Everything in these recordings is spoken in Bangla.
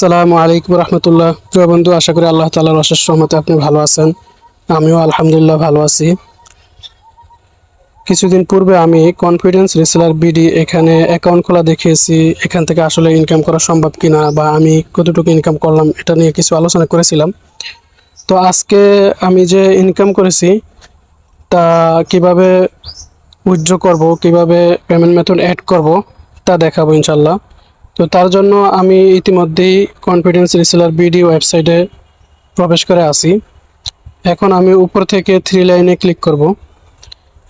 আসসালামু আলাইকুম রহমতুল্লাহ। প্রিয় বন্ধু, আশা করি আল্লাহ তালার অশেষ রহমতে আপনি ভালো আছেন। আমিও আলহামদুলিল্লাহ ভালো আছি। কিছুদিন পূর্বে আমি কনফিডেন্স রিসেলার বিডি এখানে অ্যাকাউন্ট খোলা দেখিয়েছি। এখান থেকে আসলে ইনকাম করা সম্ভব কিনা বা আমি কতটুকু ইনকাম করলাম, এটা নিয়ে কিছু আলোচনা করেছিলাম। তো আজকে আমি যে ইনকাম করেছি, তা কীভাবে উইথড্র করব, কীভাবে পেমেন্ট মেথড অ্যাড করব, তা দেখাবো ইনশাল্লাহ তো তার জন্য আমি ইতিমধ্যেই কনফিডেন্স রিসেলার বিডি ওয়েবসাইটে প্রবেশ করে আসি এখন আমি উপর থেকে থ্রি লাইনে ক্লিক করব।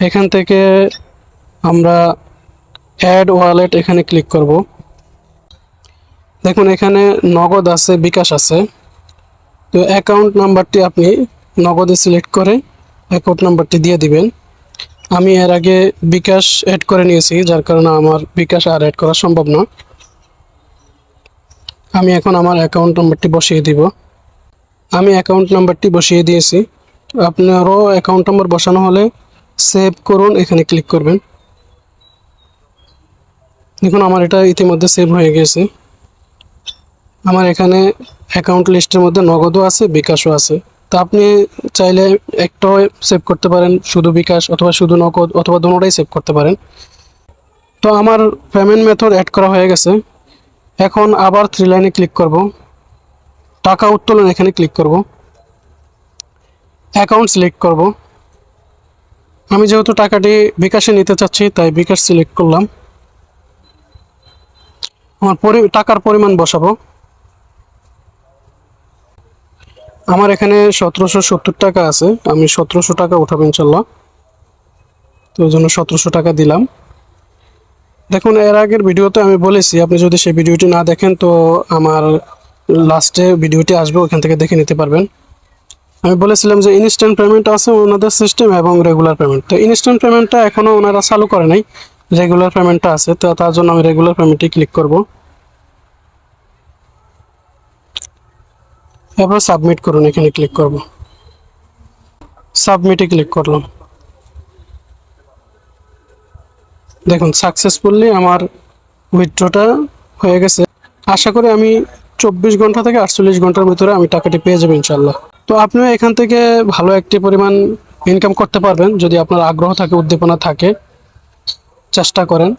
এখান থেকে আমরা অ্যাড ওয়ালেট এখানে ক্লিক করব। দেখুন, এখানে নগদ আছে, বিকাশ আছে। তো অ্যাকাউন্ট নাম্বারটি আপনি নগদে সিলেক্ট করে অ্যাকাউন্ট নাম্বারটি দিয়ে দিবেন। আমি এর আগে বিকাশ অ্যাড করে নিয়েছি, যার কারণে আমার বিকাশ আর অ্যাড করা সম্ভব না। আমি এখন আমার অ্যাকাউন্ট নাম্বারটি বসিয়ে দিব। আমি অ্যাকাউন্ট নাম্বারটি বসিয়ে দিয়েছি। আপনারও অ্যাকাউন্ট নাম্বার বসানো হলে সেভ করুন, এখানে ক্লিক করবেন। দেখুন, আমার এটা ইতিমধ্যে সেভ হয়ে গেছে। আমার এখানে অ্যাকাউন্ট লিস্টের মধ্যে নগদও আছে, বিকাশও আছে। তা আপনি চাইলে একটাও সেভ করতে পারেন, শুধু বিকাশ অথবা শুধু নগদ অথবা দুটোটাই সেভ করতে পারেন। তো আমার পেমেন্ট মেথড অ্যাড করা হয়ে গেছে। এখন আবার থ্রি লাইনে ক্লিক করব। টাকা উত্তোলন এখানে ক্লিক করব। অ্যাকাউন্ট সিলেক্ট করব। আমি যেহেতু টাকাটি বিকাশে নিতে চাচ্ছি, তাই বিকাশ সিলেক্ট করলাম। আমার টাকার পরিমাণ বসাবো। আমার এখানে সতেরোশো সত্তর টাকা আছে। আমি সতেরোশো টাকা উঠাবো ইনশাল্লাহ। তো ওই জন্য সতেরোশো টাকা দিলাম। দেখুন, এর আগের ভিডিওতে আমি বলেছি, আপনি যদি সেই ভিডিওটি না দেখেন, তো আমার লাস্টে ভিডিওটি আসবে, ওখান থেকে দেখে নিতে পারবেন। আমি বলেছিলাম যে ইনস্ট্যান্ট পেমেন্ট আছে ওনাদের সিস্টেম এবং রেগুলার পেমেন্ট তো ইনস্ট্যান্ট পেমেন্টটা এখনও ওনারা চালু করে নাই রেগুলার পেমেন্টটা আছে, তো তার জন্য আমি রেগুলার পেমেন্টে ক্লিক করব। এরপর সাবমিট করুন, এখানে ক্লিক করব। সাবমিটে ক্লিক করলাম। দেখুন সাকসেসফুলি আমার উইথড্রটা হয়ে গেছে। আশা করি আমি চব্বিশ ঘণ্টা থেকে আটচল্লিশ ঘণ্টার ভিতরে আমি টাকাটি পেয়ে যাব ইনশাল্লাহ তো আপনিও এখান থেকে ভালো একটি পরিমাণ ইনকাম করতে পারবেন, যদি আপনার আগ্রহ থাকে, উদ্দীপনা থাকে, চেষ্টা করেন।